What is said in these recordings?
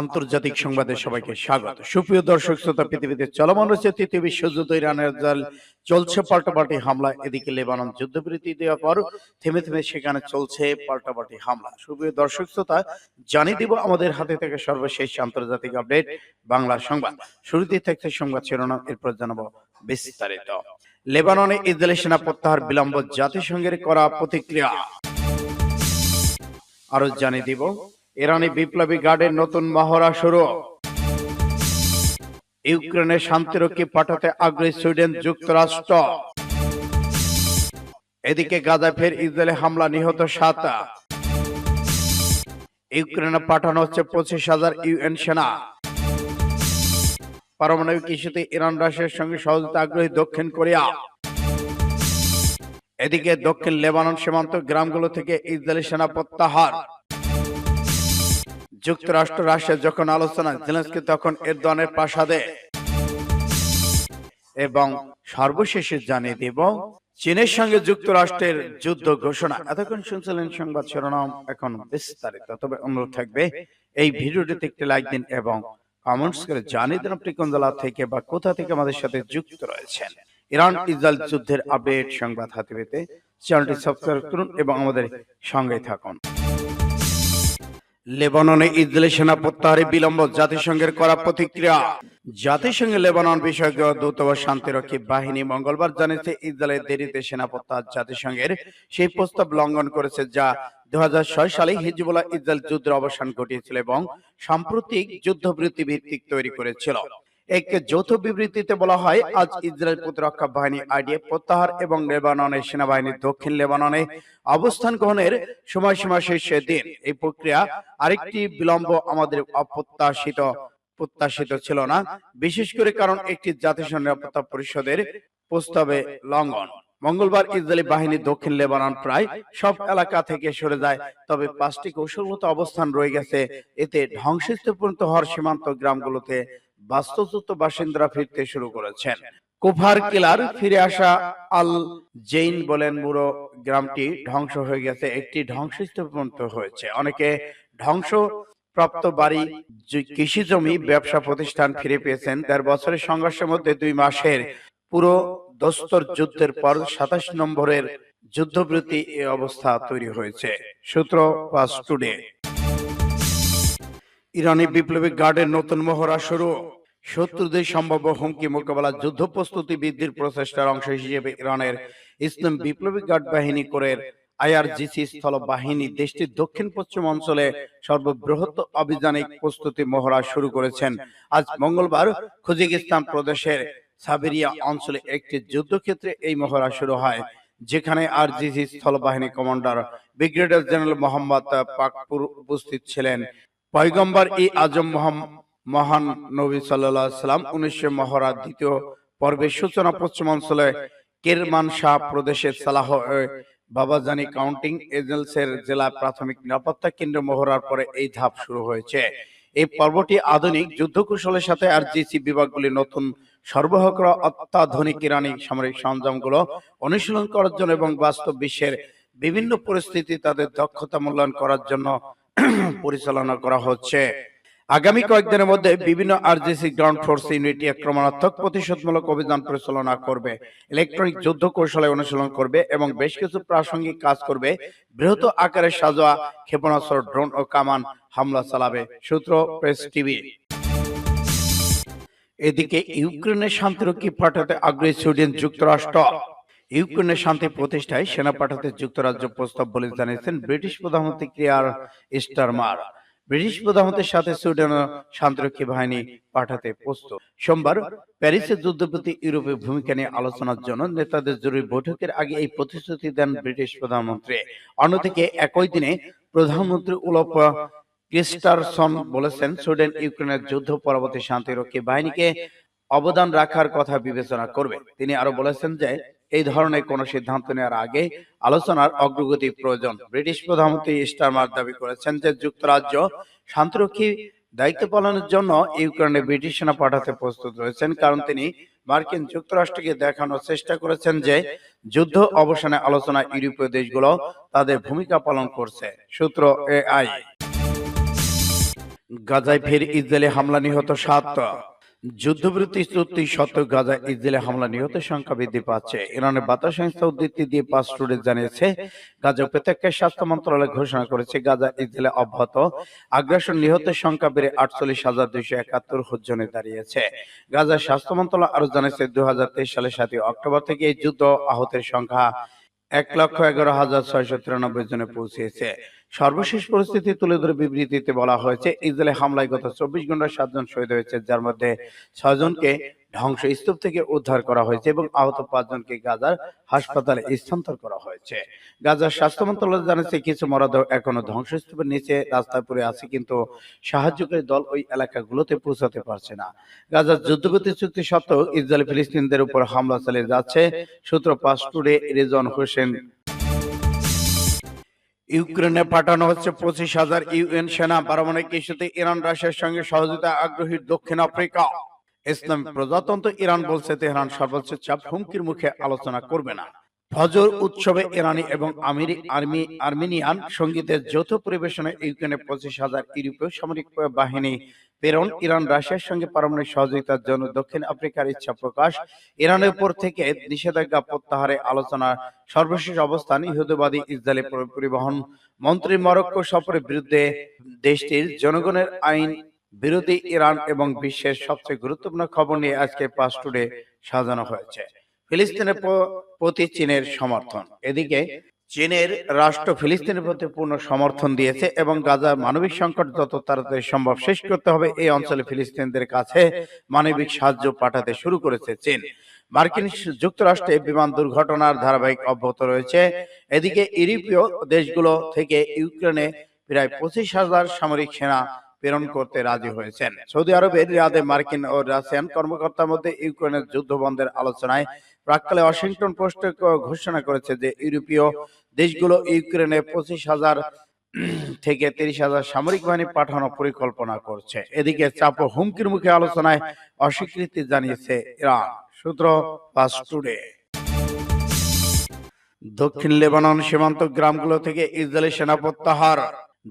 আন্তর্জাতিক সংবাদে সবাইকে স্বাগত। সুপ্রিয় দর্শক শ্রোতা পৃথিবীতে চলমান রয়েছে তৃতীয় বিশ্বযুদ্ধ ইরানের জাল। চলছে পাল্টাপাল্টি হামলা। এদিকে লেবানন যুদ্ধবিরতি দেওয়ার পর থেমে থেমে সেখানে চলছে পাল্টাপাল্টি হামলা। সুপ্রিয় দর্শক শ্রোতা জানিয়ে দিব আমাদের হাতে থেকে সর্বশেষ আন্তর্জাতিক আপডেট বাংলা সংবাদ। শুরুতে থাকছে সংবাদ শিরোনাম এরপর জানাব বিস্তারিত। লেবাননে ইসরায়েলি সেনা প্রত্যাহার বিলম্ব জাতিসংঘের করা প্রতিক্রিয়া। আরও জানিয়ে দিব ইরানি বিপ্লবী গার্ডের নতুন মহড়া শুরু। ইউক্রেনে শান্তিরক্ষী পাঠাতে আগ্রহী সুইডেন যুক্তরাষ্ট্র। এদিকে গাজা ফের ইসরায়েলে হামলা নিহত সাত। ইউক্রেনে পাঠানো হচ্ছে পঁচিশ হাজার ইউএন সেনা। পারমাণবিক ইস্যুতে ইরান রাশিয়ার সঙ্গে সহযোগিতা আগ্রহী দক্ষিণ কোরিয়া। এদিকে দক্ষিণ লেবানন সীমান্ত গ্রামগুলো থেকে ইসরায়েলি সেনা প্রত্যাহার। যুক্তরাষ্ট্র রাশিয়া যখন আলোচনা জেলেন্সকি তখন এরদনের প্রাসাদে। এবং সর্বশেষে জানিয়ে দেব, চীনের সঙ্গে যুক্তরাষ্ট্রের যুদ্ধ ঘোষণা। এতক্ষণ শুনছিলেন সংবাদ শিরোনাম, এখন বিস্তারিত। তবে অনুরোধ থাকবে, এই ভিডিওটিতে একটি লাইক দিন এবং কমেন্টস করে জানিয়ে দিন আপনি কোন জেলা থেকে বা কোথা থেকে আমাদের সাথে যুক্ত রয়েছেন। ইরান ইসরায়েল যুদ্ধের আপডেট সংবাদ হাতে পেতে চ্যানেলটি সাবস্ক্রাইব করুন এবং আমাদের সঙ্গে থাকুন। লেবাননে ইসরায়েলি সেনা প্রত্যাহারে বিলম্ব জাতিসংঘের করা প্রতিক্রিয়া। জাতিসংঘের লেবানন বিষয়ক দূত ও শান্তিরক্ষী বাহিনী মঙ্গলবার জানিয়েছে ইসরায়েলের দেরিতে সেনা প্রত্যাহার জাতিসংঘের সেই প্রস্তাব লঙ্ঘন করেছে যা দু হাজার ছয় সালে হিজবুল্লাহ ইসরায়েল যুদ্ধের অবসান ঘটিয়েছিল এবং সাম্প্রতিক যুদ্ধবৃত্তি ভিত্তিক তৈরি করেছিল। এক যৌথ বিবৃতিতে বলা হয়, আজ ইসরায়েল প্রতিরক্ষা বাহিনী, আইডিএফ প্রত্যাহার এবং লেবাননের সেনাবাহিনী দক্ষিণ লেবাননে অবস্থান গ্রহণের সময়সীমা শেষের দিন। এই প্রক্রিয়া আরেকটি বিলম্ব আমাদের অপ্রত্যাশিত, প্রত্যাশিত ছিল না, বিশেষ করে কারণ একটি জাতিসংঘ নিরাপত্তা পরিষদের প্রস্তাবে লঙ্ঘন। মঙ্গলবার ইসরায়েলি বাহিনী দক্ষিণ লেবানন প্রায় সব এলাকা থেকে সরে যায়, তবে পাঁচটি কৌশলগত অবস্থান রয়ে গেছে। এতে ধ্বংসস্তূপন্ত হওয়ার সীমান্ত গ্রামগুলোতে বাস্তুচ্যুত বাসিন্দারা ফিরতে শুরু করেছেন। কুফার কিলার ফিরে আসা আল জেইন বলেন বুড়ো গ্রামটি ধ্বংস হয়ে গেছে একটি ধ্বংসস্তূপন্ত হয়েছে। অনেকে ধ্বংস প্রাপ্ত বাড়ি কৃষি জমি ব্যবসা প্রতিষ্ঠান ফিরে পেয়েছেন দেড় বছরের সংঘর্ষের মধ্যে দুই মাসের পুরো দস্তর যুদ্ধের পর সাতাশ নম্বরের যুদ্ধবৃত্তি এ অবস্থা তৈরি হয়েছে। সূত্র পাস টুডে। ইরানি বিপ্লবী গার্ডের নতুন মহড়া শুরু। শত্রুদের সম্ভাব্য হুমকি মোকাবেলা যুদ্ধ প্রস্তুতি বৃদ্ধির প্রচেষ্টার অংশ হিসেবে ইরানের ইসলাম বিপ্লবী গার্ড বাহিনী করে আইআরজিসি স্থল বাহিনী দেশটির দক্ষিণ পশ্চিম অঞ্চলে সর্ববৃহৎ অভিযানিক প্রস্তুতি মহড়া শুরু করেছেন। আজ মঙ্গলবার খুজিকিস্তান প্রদেশের সাবেরিয়া অঞ্চলে একটি যুদ্ধক্ষেত্রে এই মহড়া শুরু হয়, যেখানে আরজিসি স্থল বাহিনী commander brigadier general Mohammad Pakpour উপস্থিত ছিলেন। পয়গম্বর ই আজম মোহাম- মহান নবী সাল্লাহ সাল্লাম উনিশশো মহড়ার দ্বিতীয় পর্বের সূচনা পশ্চিমাঞ্চলে কেরমানশাহ প্রদেশের সালাহ এ, বাবাজানি কাউন্টিং এজেন্সের জেলা প্রাথমিক নিরাপত্তা কেন্দ্র মহড়ার পরে এই ধাপ শুরু হয়েছে। এই পর্বটি আধুনিক যুদ্ধ কৌশলের সাথে আরজিসি বিভাগগুলি নতুন সরবরাহ অত্যাধুনিক ইরানি সামরিক সরঞ্জামগুলো অনুশীলন করার জন্য এবং বাস্তব বিশ্বের বিভিন্ন পরিস্থিতি তাদের দক্ষতা মূল্যায়ন করার জন্য পরিচালনা করা হচ্ছে। আগামী কয়েকদিনের মধ্যে বিভিন্ন আরজিসি গ্রাউন্ড ফোর্স ইউনিটি আক্রমণাত্মক প্রতিশোধমূলক অভিযান পরিচালনা করবে ইলেকট্রনিক যুদ্ধ কৌশলে অনুশীলন করবে এবং বেশ কিছু প্রাসঙ্গিক কাজ করবে বৃহৎ আকারে সাজোয়া ক্ষেপণাস্ত্র ড্রোন ও কামান হামলা চালাবে সূত্র প্রেস টিভি এদিকে ইউক্রেনের শান্তিরক্ষী পাঠাতে আগ্রহী সুইডেন যুক্তরাষ্ট্র। ইউক্রেনের শান্তি প্রতিষ্ঠায় সেনা পাঠাতে যুক্তরাজ্য প্রস্তাব বলে জানিয়েছেন ব্রিটিশ প্রধানমন্ত্রী ক্রিয়ার স্টারমার। ব্রিটিশ প্রধানমন্ত্রীর সাথে সুইডেন শান্তিরক্ষী বাহিনী পাঠাতে প্রস্তুত। সোমবার প্যারিসে যুদ্ধপ্রতি ইউরোপের ভূমিকা নিয়ে আলোচনার জন্য নেতাদের জরুরি বৈঠকের আগে এই প্রতিশ্রুতি দেন ব্রিটিশ প্রধানমন্ত্রী। অন্যদিকে একই দিনে প্রধানমন্ত্রী উলপ ক্রিস্টারসন বলেছেন সুইডেন ইউক্রেনের যুদ্ধ পরবর্তী শান্তিরক্ষী বাহিনীকে অবদান রাখার কথা বিবেচনা করবে। তিনি আরও বলেছেন যে এই ধরনের কোন সিদ্ধান্ত নেওয়ার আগে আলোচনার অগ্রগতি প্রয়োজন। ব্রিটিশ প্রধানমন্ত্রী স্টারমার দাবি করেছেন যে যুক্তরাজ্য শান্তিরক্ষী দায়িত্ব পালনের জন্য ইউক্রেনে ব্রিটিশ সেনা পাঠাতে প্রস্তুত রয়েছেন, কারণ তিনি মার্কিন যুক্তরাষ্ট্রকে দেখানোর চেষ্টা করেছেন যে যুদ্ধ অবসানে আলোচনা ইউরোপীয় দেশগুলো তাদের ভূমিকা পালন করছে। সূত্র এআই গাজায় ফের ইসরায়েলি হামলা নিহত সাত। যুদ্ধবিরতি চুক্তি সত্ত্বেও গাজায় ইসরায়েলি হামলা নিহত সংখ্যা বৃদ্ধি পাচ্ছে। ইরানের বার্তা সংস্থা উদ্ধৃতি দিয়ে পাঁচ স্টুডেন্ট জানিয়েছে, গাজা উপত্যকায় স্বাস্থ্য মন্ত্রণালয় ঘোষণা করেছে, গাজা ইসরায়েলে অব্যাহত। আগ্রাসন নিহতের সংখ্যা বেড়ে আটচল্লিশ হাজার দুইশো একাত্তর জনে দাঁড়িয়েছে। গাজার স্বাস্থ্য মন্ত্রণালয় আরও জানিয়েছে, দুই হাজার তেইশ সালের সাতই অক্টোবর থেকে এই যুদ্ধ আহতের সংখ্যা এক লক্ষ এগারো হাজার ছয়শো তিরানব্বই জনে পৌঁছেছে। সর্বশেষ পরিস্থিতি তুলে ধরে বিবৃতিতে বলা হয়েছে ইসরায়েল হামলায় গত চব্বিশ ঘন্টায় সাতজন শহীদ হয়েছে, যার মধ্যে ছয়জনকে ধ্বংস স্তূপ থেকে উদ্ধার করা হয়েছে এবং আহত পাঁচজনকে গাজার হাসপাতালে স্থানান্তর করা হয়েছে। গাজার স্বাস্থ্য মন্ত্রণালয় জানিয়েছে, কিছু মরদেহ এখনও ধ্বংসস্তূপের নিচে রাস্তায় পড়ে আছে, কিন্তু সাহায্যকারী দল ওই এলাকাগুলোতে পৌঁছাতে পারছে না। গাজার যুদ্ধবিরতি চুক্তি সত্ত্বেও ইসরায়েল ফিলিস্তিনদের উপর হামলা চালিয়ে যাচ্ছে সূত্র পাস টুডে রেজন হোসেন। ইউক্রেনে পাঠানো হচ্ছে পঁচিশ হাজার ইউএন সেনা, পারমাণবিক ইস্যুতে ইরান, রাশিয়ার সঙ্গে সহযোগিতা আগ্রহী দক্ষিণ আফ্রিকা। ইসলাম প্রজাতন্ত্র ইরান বলছে তেহরান সর্বোচ্চ চাপ হুমকির মুখে আলোচনা করবে না। ফজর উৎসবে ইরানি এবং আমিরি আর্মি আর্মেনিয়ান সঙ্গীতের যৌথ পরিবেশনে ইউক্রেনে পঁচিশ হাজার ইউরোপীয় সামরিক বাহিনী প্রেরণ ইরান রাশিয়ার সঙ্গে পারমাণবিক সহযোগিতার জন্য দক্ষিণ আফ্রিকার ইচ্ছা প্রকাশ ইরানের উপর থেকে নিষেধাজ্ঞা প্রত্যাহারে আলোচনার সর্বশেষ অবস্থান ইহুদিবাদী ইসরায়েলি পরিবহন মন্ত্রী মরক্কো সফরের বিরুদ্ধে দেশটির জনগণের আইন বিরোধী ইরান এবং বিশ্বের সবচেয়ে গুরুত্বপূর্ণ খবর নিয়ে আজকে পাঁচ টুডে সাজানো হয়েছে। ফিলিস্তিনের প্রতি চীনের সমর্থন। এদিকে চীনের রাষ্ট্র ফিলিস্তিনের প্রতি পূর্ণ সমর্থন দিয়েছে এবং গাজার মানবিক সংকট যত তাড়াতাড়ি সম্ভব শেষ করতে হবে, এই অঞ্চলে ফিলিস্তিনদের কাছে মানবিক সাহায্য পাঠাতে শুরু করেছে চীন। মার্কিন যুক্তরাষ্ট্রে বিমান দুর্ঘটনার ধারাবাহিক অব্যাহত রয়েছে। এদিকে ইউরোপীয় দেশগুলো থেকে ইউক্রেনে প্রায় পঁচিশ হাজার সামরিক সেনা প্রেরণ করতে রাজি হয়েছেন। সৌদি আরবের রিয়াদে মার্কিন ও রাশিয়ান কর্মকর্তার মধ্যে ইউক্রেনের যুদ্ধ বন্ধের আলোচনায় প্রাককালে ওয়াশিংটন পোস্ট ঘোষণা করেছে যে ইউরোপীয় দেশগুলো ইউক্রেনে পঁচিশ হাজার থেকে তিরিশ হাজার সামরিক বাহিনী পাঠানোর পরিকল্পনা করছে। এদিকে চাপ ও হুমকির মুখে আলোচনায় অস্বীকৃতি জানিয়েছে ইরান। সূত্র পাস টুডে। দক্ষিণ লেবানন সীমান্ত গ্রামগুলো থেকে ইসরায়েলি সেনা প্রত্যাহার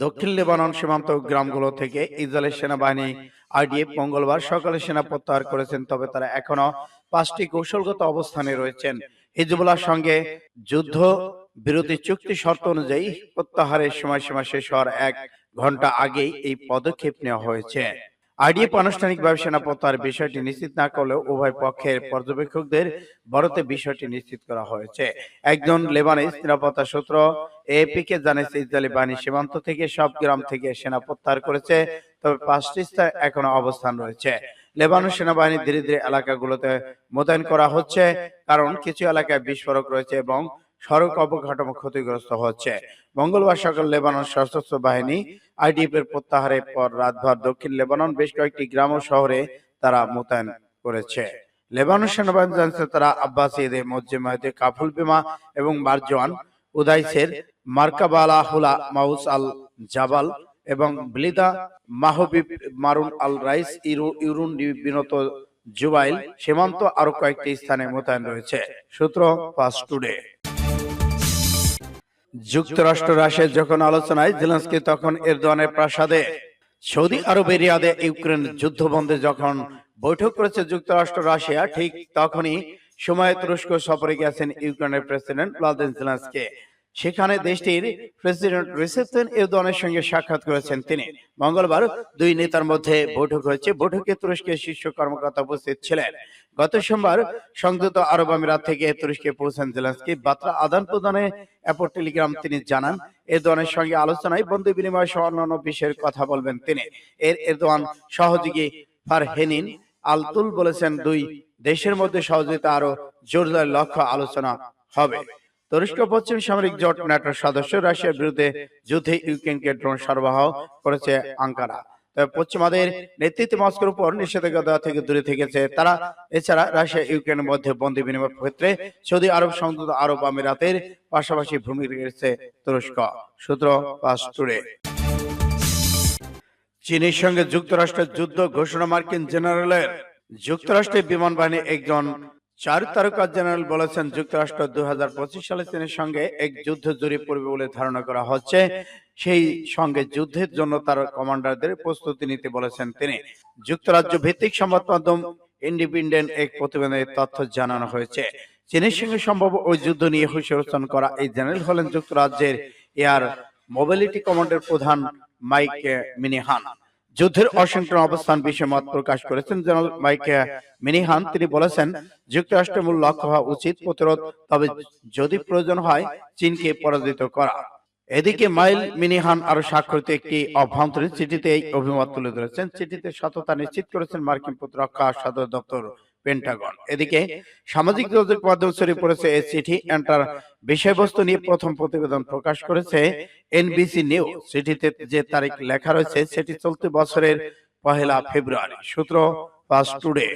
দক্ষিণ লেবানন সীমান্ত গ্রামগুলো থেকে ইসরায়েলের সেনাবাহিনী আইডিএফ মঙ্গলবার সকালে সেনা প্রত্যাহার করেছেন তবে তারা এখনও পাঁচটি কৌশলগত অবস্থানে রয়েছেন। হিজবুল্লার সঙ্গে যুদ্ধ বিরতি চুক্তি শর্ত অনুযায়ী প্রত্যাহারের সময়সীমা শেষ হওয়ার এক ঘণ্টা আগেই এই পদক্ষেপ নেওয়া হয়েছে। আইডিএফ আনুষ্ঠানিকভাবে সেনা প্রত্যাহারের বিষয়টি নিশ্চিত না করলেও উভয় পক্ষের পর্যবেক্ষকদের বরতে বিষয়টি নিশ্চিত করা হয়েছে। একজন লেবানিজ নিরাপত্তা সূত্র এপি কে জানিয়েছে ইসরায়েলি বাহিনী সীমান্ত থেকে সব গ্রাম থেকে সেনা প্রত্যাহার করেছে। তবে পাঁচটি স্থানে এখনও অবস্থান রয়েছে। লেবানন সেনাবাহিনী ধীরে ধীরে এলাকাগুলোতে মোতায়েন করা হচ্ছে কারণ কিছু এলাকায় বিস্ফোরক রয়েছে এবং সড়ক অবকাঠামো ক্ষতিগ্রস্ত হচ্ছে। মঙ্গলবার সকাল লেবানন সশস্ত্র বাহিনী আইডিএফ এর প্রত্যাহারের পর রাতভর দক্ষিণ লেবানন বেশ কয়েকটি গ্রাম ও শহরে তারা মোতায়েন করেছে। লেবানন সেনাবাহিনী জানিয়েছে, তারা আব্বাস ঈদে মজ্জেমায়তে কাফুল বিমা এবং মারজওয়ান উদাইসের মার্কাবালা হুলা মাউস আল জাবাল এবং ব্লিদা মাহবিব মারুন আল রাইস ইউরুন বিনত জুবাইল সীমান্ত আরও কয়েকটি স্থানে মোতায়েন রয়েছে। সূত্র পাস টুডে। যুক্তরাষ্ট্র রাশিয়ার যখন আলোচনায় জেলেন্সকি তখন এরদোয়ানের প্রাসাদে, সৌদি আরবের রিয়াদে ইউক্রেন যুদ্ধ বন্ধে যখন বৈঠক করেছে যুক্তরাষ্ট্র রাশিয়া, ঠিক তখনই সময়ে তুরস্ক সফরে গেছেন ইউক্রেনের প্রেসিডেন্ট ভ্লাদিমির জেলেন্সকি। সেখানে দেশটির প্রেসিডেন্ট রিসেপ এরদোয়ানের সঙ্গে সাক্ষাৎ করেছেন তিনি। মঙ্গলবার দুই নেতার মধ্যে বৈঠক হয়েছে। বৈঠকে তুরস্কের শীর্ষ কর্মকর্তা উপস্থিত ছিলেন। গত সোমবার সংযুক্ত আরব আমিরাত থেকে তুরস্কে পৌঁছেন জেলেন্সকি। বার্তা আদান প্রদানে অ্যাপো টেলিগ্রাম তিনি জানান এরদোয়ানের সঙ্গে আলোচনায় বন্ধু বিনিময় সহ অন্যান্য বিষয়ের কথা বলবেন তিনি। এর এরদোয়ান সহযোগী ফারহেনিন আলতুল বলেছেন দুই দেশের মধ্যে সহযোগিতা আরও জোরদার লক্ষ্য আলোচনা হবে। তুরস্ক পশ্চিম সামরিক জোট ন্যাটোর সদস্য রাশিয়ার বিরুদ্ধে যুদ্ধে ইউক্রেনকে ড্রোন সরবরাহ করেছে আঙ্কারা। পশ্চিমাদের নেতৃত্বে মস্কোর উপর নিষেধাজ্ঞা থেকে দূরে থেকেছে তারা। এছাড়া রাশিয়া ইউক্রেনের মধ্যে বন্দী বিনিময় ক্ষেত্রে সৌদি আরব সংযুক্ত আরব আমিরাতের পাশাপাশি ভূমিকা রেখেছে তুরস্ক। সূত্র পাস চীনের সঙ্গে যুক্তরাষ্ট্রের যুদ্ধ ঘোষণা মার্কিন জেনারেলের। যুক্তরাষ্ট্রের বিমান বাহিনী একজন চার তারকা জেনারেল বলেছেন, যুক্তরাষ্ট্র দুই সালে চীনের সঙ্গে এক যুদ্ধ জড়িয়ে পড়বে বলে ধারণা করা হচ্ছে। সেই সঙ্গে যুদ্ধের জন্য তার কমান্ডারদের প্রস্তুতি নিতে বলেছেন তিনি। যুক্তরাজ্য ভিত্তিক সংবাদ মাধ্যম ইন্ডিপেন্ডেন্ট এক প্রতিবেদনের তথ্য জানানো হয়েছে। চীনের সঙ্গে সম্ভব ওই যুদ্ধ নিয়ে হুঁশিয়ারোচন করা এই জেনারেল হলেন যুক্তরাজ্যের এয়ার মোবিলিটি কমান্ডের প্রধান মাইক মিনিহান। যুদ্ধের ওয়াশিংটন অবস্থান বিষয়ে মত প্রকাশ করেছেন জেনারেল মাইক মিনিহান। তিনি বলেছেন, যুক্তরাষ্ট্রের মূল লক্ষ্য হওয়া উচিত প্রতিরোধ, তবে যদি প্রয়োজন হয়, চীনকে পরাজিত করা। এদিকে মাইল মিনিহান আরও স্বাক্ষরিত একটি অভ্যন্তরীণ চিঠিতে এই অভিমত তুলে ধরেছেন। চিঠিতে সততা নিশ্চিত করেছেন মার্কিন প্রতিরক্ষা সদর দপ্তর। পেন্টাগন এদিকে সামাজিক যোগাযোগ মাধ্যম ছড়িয়ে পড়েছে এই চিঠি এন্টার বিষয়বস্তু নিয়ে প্রথম প্রতিবেদন প্রকাশ করেছে এনবিসি নিউ চিঠিতে যে তারিখ লেখা রয়েছে সেটি চলতি বছরের পহেলা ফেব্রুয়ারি। সূত্র পাস টুডে